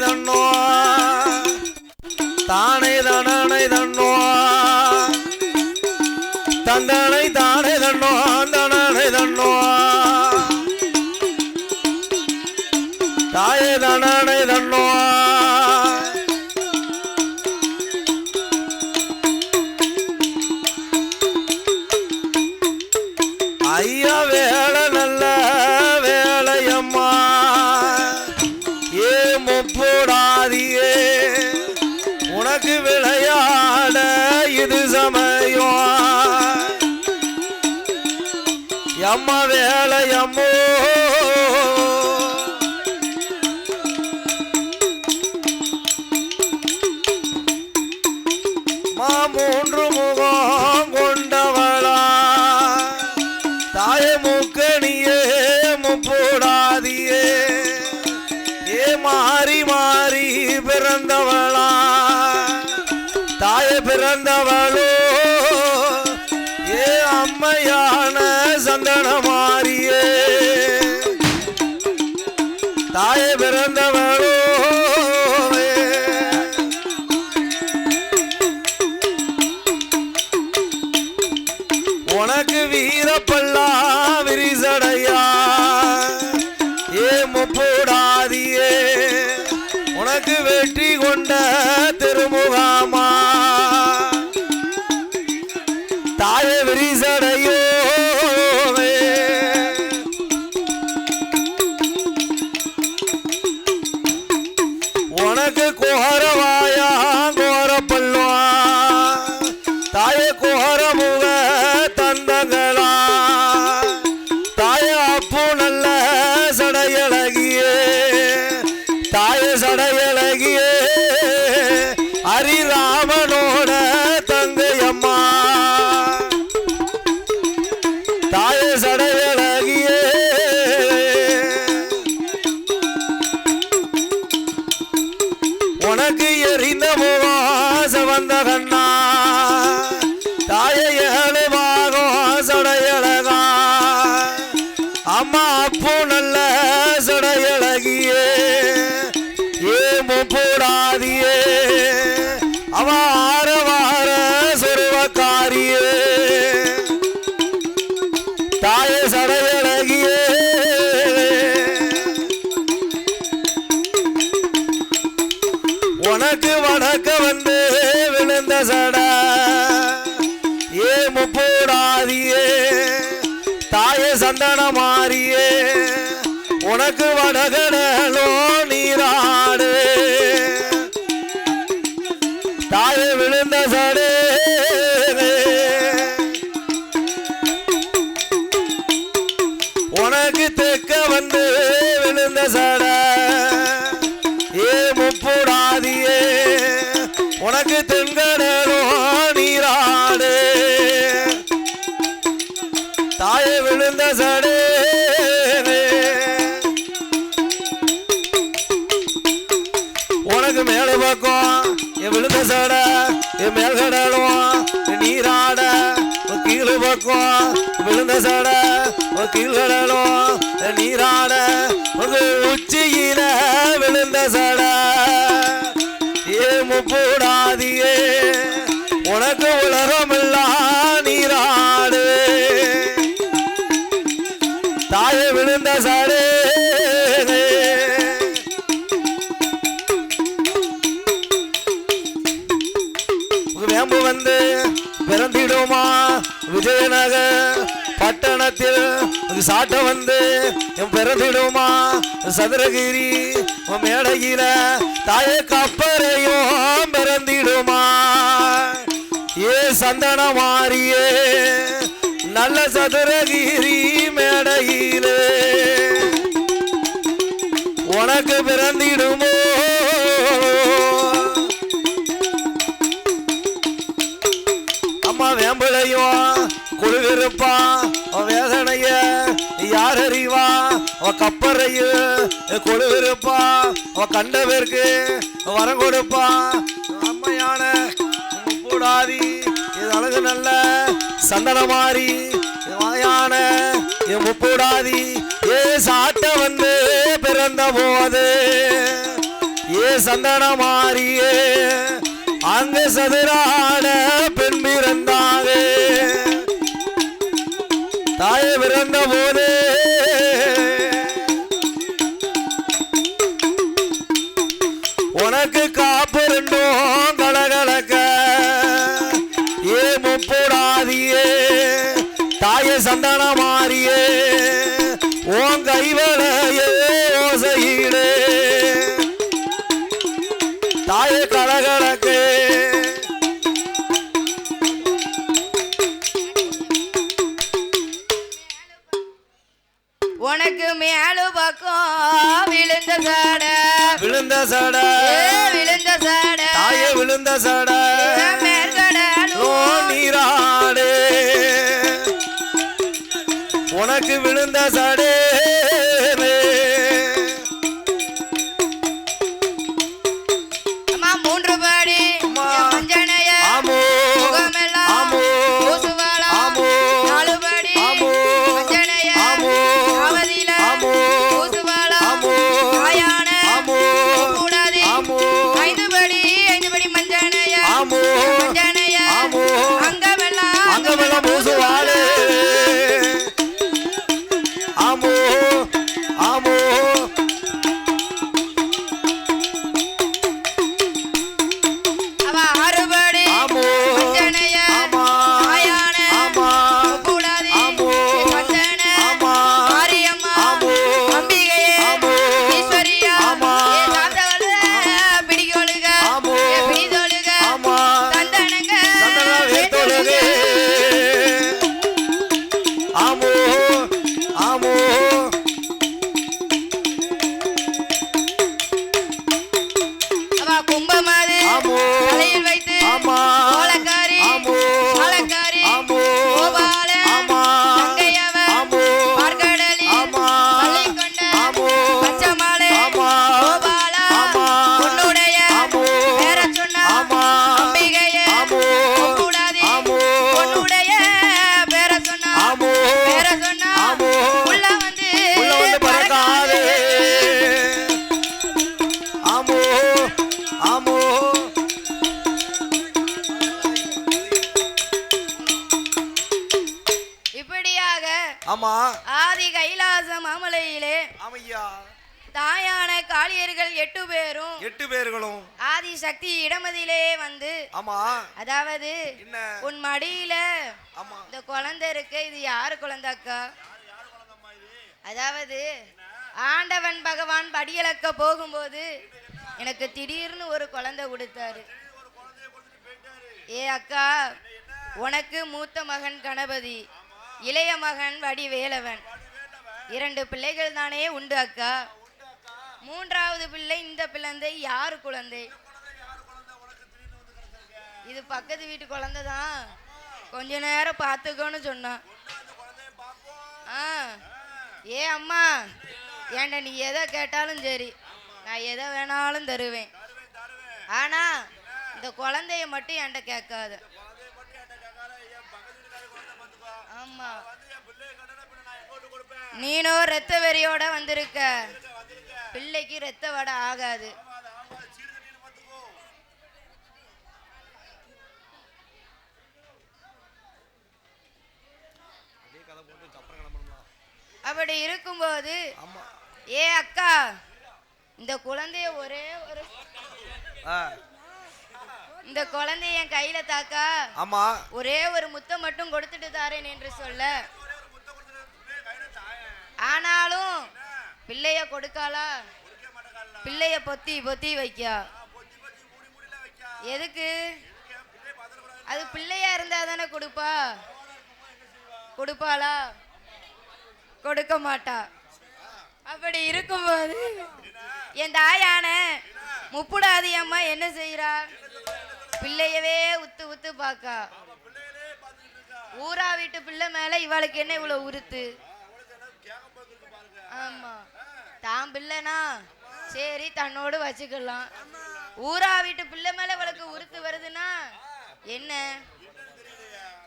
தன்னோ தானே தனனை தன்னோ தந்தனை தானே தன்னோ தனனை தன்னோ தாயே தனனை தன்னோ நம்ம வேலையா? கண்டன சந்தன மாறியே உனக்கு வடகடலோ நீராடு. தாய விழுந்த சடே உனக்கு தெக்க வந்து விழுந்த சட. ஏ முப்புடாதியே உனக்கு தென்கடலோ நீராடு. தாய விழுந்த சடே. உனக்கு மேல பக்கம் என் விழுந்த சட என் மேல் கடலும் நீராட உன் கீழே பக்கம் விழுந்த சட கீழ் கடலும் நீராட உச்சியில விழுந்த சட. ஏ முப்பூடாதியே உனக்கு காலத்தில் சாட்ட வந்து என் பிறந்திடுமா சதுரகிரி உன் மேடையில தாய கப்பரையும் பிறந்திடுமா? ஏ சந்தன மாறியே நல்ல சதுரகிரி மேடையிலே. உனக்கு பிறந்திடுமோ? கப்பறைய குழுவிருப்பா. அவன் கண்டவருக்கு வரம் கொடுப்பா அம்மையான கூடாதி இது அழகு நல்ல சந்தன மாறி. வாயான என் முப்பூடாதி ஏ சாட்ட வந்து பிறந்த போது ஏ சந்தன மாறியே அந்த சதுராட பெண் பிறந்தாங்க தாயை பிறந்த போதே சந்தன மாறியே உன் கைவளையே ஓசையிலே தாய கலகலக்கு. உனக்கு மேலு பக்கம் விழுந்த சாட. விழுந்த சட. விழுந்த சாட. தாய விழுந்த சட. ஓ மேற்கடலும் நீராடே. உனக்கு விழுந்த சாடே. ஆமா. ஆதி கைலாச மாமலையிலே ஆமையா தாயான காளியர்கள் எட்டு பேரும் எட்டு பேர்களும். ஆதி சக்தி இடமதியிலே வந்து ஆமா. அதாவது உன் மடியில ஆமா. இந்த குழந்தை இருக்கு. இது யாரு குழந்தை அக்கா? அதாவது ஆண்டவன் பகவான் படியளக்க போகும்போது எனக்கு திடீர்னு ஒரு குழந்தை கொடுத்தாரு. ஏ அக்கா உனக்கு மூத்த மகன் கணபதி. இளைய மகன் வடிவேலவன். இரண்டு பிள்ளைகள் தானே உண்டு அக்கா. மூன்றாவது பிள்ளை இந்த பிள்ளை யாரு குழந்தை? இது பக்கத்து வீட்டு குழந்தை தான். கொஞ்ச நேரம் பார்த்துக்கோன்னு சொன்னான். ஆ ஏ அம்மா ஏன்டா நீ எதை கேட்டாலும் சரி. நான் எதை வேணாலும் தருவேன். ஆனா இந்த குழந்தைய மட்டும் என்கிட்ட கேட்காத. ஆமா. நீனும் ரத்த வெறியோட வந்திருக்க. பிள்ளைக்கு ரத்த வடை ஆகாது. அப்படி இருக்கும்போது ஏ அக்கா இந்த குழந்தைய ஒரே ஒரு இந்த குழந்தைய என் கையில தாக்கா. ஆமா. ஒரே ஒரு முத்தம் மட்டும் கொடுத்துட்டு தாரேன் என்று சொல்ல. ஆனாலும் பிள்ளைய கொடுக்காளா? பிள்ளைய பொத்தி பொத்தி வைக்கா. எதுக்கு? அது பிள்ளையா இருந்தா தானே கொடுப்பா. கொடுப்பாளா? கொடுக்க மாட்டா. அப்படி இருக்கும்போது என் தாயான முப்புடாதி அம்மா என்ன செய்யறா பிள்ளையவே உத்து உத்து பாக்கா. ஊரா வீட்டு பிள்ளை மேல இவளுக்கு என்ன இவ்வளவு உருத்து ஆமா. தான் பிள்ளைனா சரி தன்னோடு வச்சுக்கலாம். ஊரா வீட்டு பிள்ளை மேல இவளுக்கு உருத்து வருதுன்னா என்ன?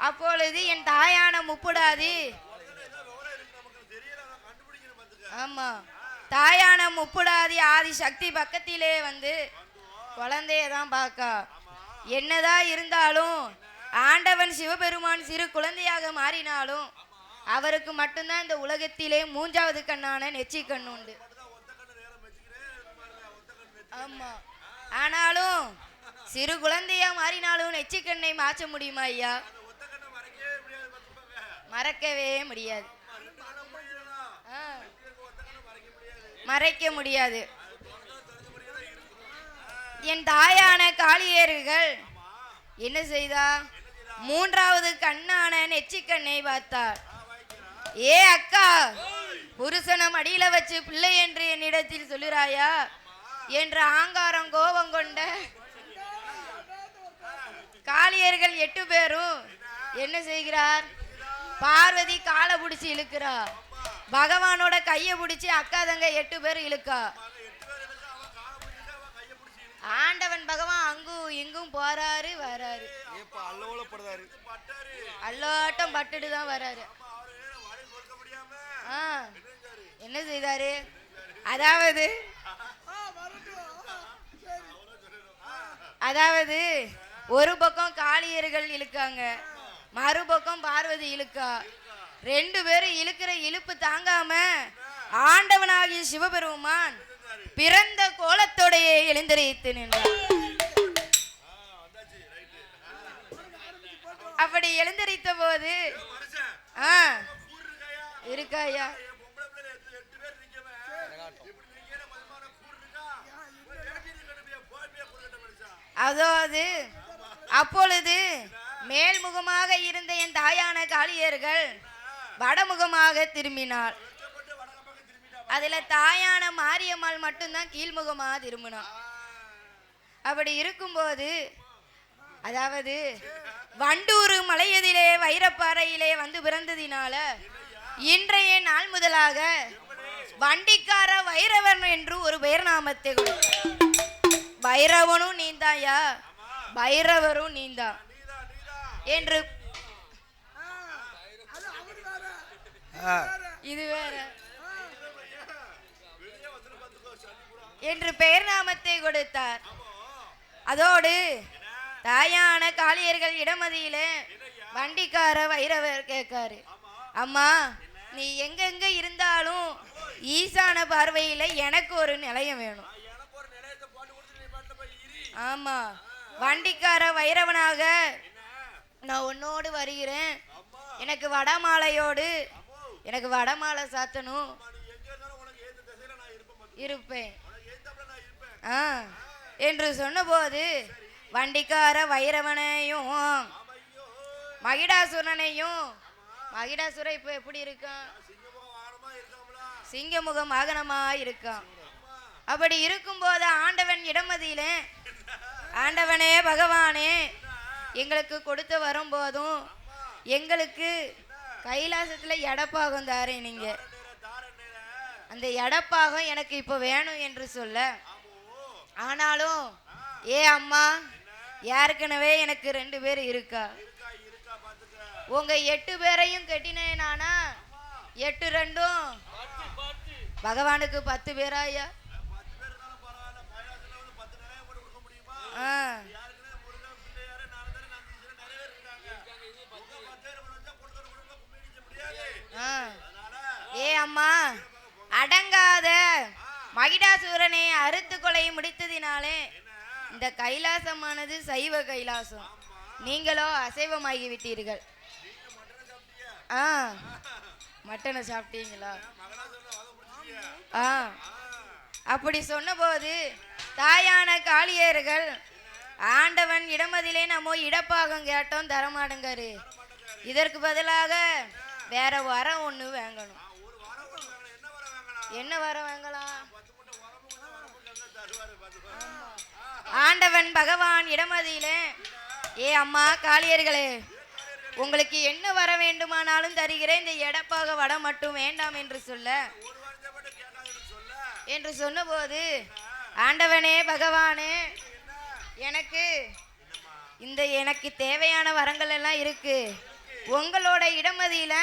அப்பொழுது என் தாயான முப்புடாதி. ஆமா. தாயான முப்புடாதி ஆதி சக்தி பக்கத்திலே வந்து குழந்தைய தான் பார்க்கா என்னதான் இருந்தாலும் ஆண்டவன் சிவபெருமான் சிறு குழந்தையாக மாறினாலும் அவருக்கு மட்டும்தான் இந்த உலகத்திலே மூன்றாவது கண்ணான நெச்சி கண் உண்டு. ஆமா. ஆனாலும் சிறு குழந்தையா மாறினாலும் நெச்சிக்கண்ணை மாற்ற முடியுமா ஐயா? மறக்கவே முடியாது. ஆ. மறைக்க முடியாது. என் தாயான காளியர்கள் என்ன செய்தா? மூன்றாவது கண்ணான நெச்சிக்கண்ணை பார்த்தார் ஏ அக்கா புருஷனம் அடியில வச்சு பிள்ளை என்று என்னிடத்தில் சொல்லுறாயா என்ற ஆங்காரம் கோபம் கொண்ட காளியர்கள் எட்டு பேரும் என்ன செய்கிறார்? பார்வதி காலை பிடிச்சி இழுக்கிறா. பகவானோட கையை பிடிச்சி அக்கா தங்க எட்டு பேர் இழுக்கா. ஆண்டவன் பகவான் அங்கும் இங்கும் போறாரு வராரு. அல்லாட்டம் பட்டுட்டு தான் வராரு என்ன செய்தாரு? அதாவது அதாவது ஒரு பக்கம் காளியர்கள் இழுக்காங்க மறுபக்கம் பார்வதி இழுக்கா. ரெண்டு பேரும் இழுக்கிற இழுப்பு தாங்காம ஆண்டவனாகிய சிவபெருமான் பிறந்த கோலத்தோடையே எழுந்தரித்து நின்றார். அப்படி எழுந்தரித்த போது ஆ இருக்காயா அதாவது அப்பொழுது மேல்முகமாக இருந்த என் தாயான காளியர்கள் வடமுகமாக திரும்பினாள் அதுல தாயான மாரியம்மாள் மட்டும்தான் கீழ்முகமாக திரும்பினான். அப்படி இருக்கும்போது அதாவது வண்டூர் மலையதிலே வைரப்பாறையிலே வந்து பிறந்ததினால இன்றைய நாள் முதலாக வண்டிக்கார வைரவன் என்று ஒரு பெயர் நாமத்தை. வைரவனும் நீந்தாயா? பைரவரும் நீந்தான் என்று இது வேற. என்று பெயர் நாமத்தை கொடுத்தார். அதோடு தாயான காளியர்கள் இடமதியில வண்டிக்கார வைரவர் கேட்காரு. அம்மா நீ எங்கெங்க இருந்தாலும் ஈசான பார்வையில எனக்கு ஒரு நிலையம் வேணும். ஆமா வண்டிக்கார வைரவனாக நான் உன்னோடு வருகிறேன். எனக்கு வடமாலையோடு எனக்கு வடமாலை சாத்தணும். இருப்பேன். என்று சொன்னபோது வண்டிக்கார வைரவனையும் மகிடாசுரனையும் மகிடாசுரன் இப்போ எப்படி இருக்கான் சிங்கமுகம் மகனமாக இருக்கான் அப்படி இருக்கும்போது ஆண்டவன் இடமதியில ஆண்டவனே பகவானே எங்களுக்கு கொடுத்து வரும்போதும் எங்களுக்கு கைலாசத்தில் எடப்பாகம் தாரே நீங்கள் அந்த எடப்பாகம் எனக்கு இப்போ வேணும் என்று சொல்ல ஆனாலும் ஏ அம்மா ஏற்கனவே எனக்கு ரெண்டு பேர் இருக்கா? உங்க எட்டு பேரையும் கட்டினேனானா? எட்டு ரெண்டும்? பகவானுக்கு பத்து பேரா ஐயா? ஆ ஆ. ஏ அம்மா அடங்காத. மகிடாசூரனை அறுத்து கொலை முடித்ததினாலே இந்த கைலாசமானது சைவ கைலாசம். நீங்களோ அசைவமாகி விட்டீர்கள் ஆ மட்டனை சாப்பிட்டீங்களா? ஆ அப்படி சொன்னபோது தாயான காளியர்கள் ஆண்டவன் இடமதிலே நம்ம இடப்பாகம் கேட்டோம் தரமாட்டேங்காரு இதற்கு பதிலாக வேற வரம் ஒன்று வாங்கணும். என்ன வரம் வாங்கலாம் ஆமா. ஆண்டவன் பகவான் இடமதியிலே. ஏ அம்மா காளியர்களே உங்களுக்கு என்ன வர வேண்டுமானாலும் தருகிறேன். இந்த எடப்பாக வடம் மட்டும் வேண்டாம் என்று சொல்ல. என்று சொன்னபோது ஆண்டவனே பகவானே எனக்கு இந்த எனக்கு தேவையான வரங்கள் எல்லாம் இருக்கு. உங்களோட இடமதியில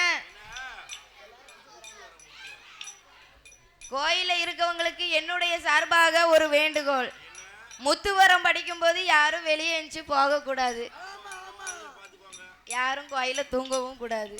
கோயில இருக்கவங்களுக்கு என்னுடைய சார்பாக ஒரு வேண்டுகோள். முத்துவரம் படிக்கும்போது யாரும் வெளியே எஞ்சி போகக்கூடாது. யாரும் கோயில தூங்கவும் கூடாது.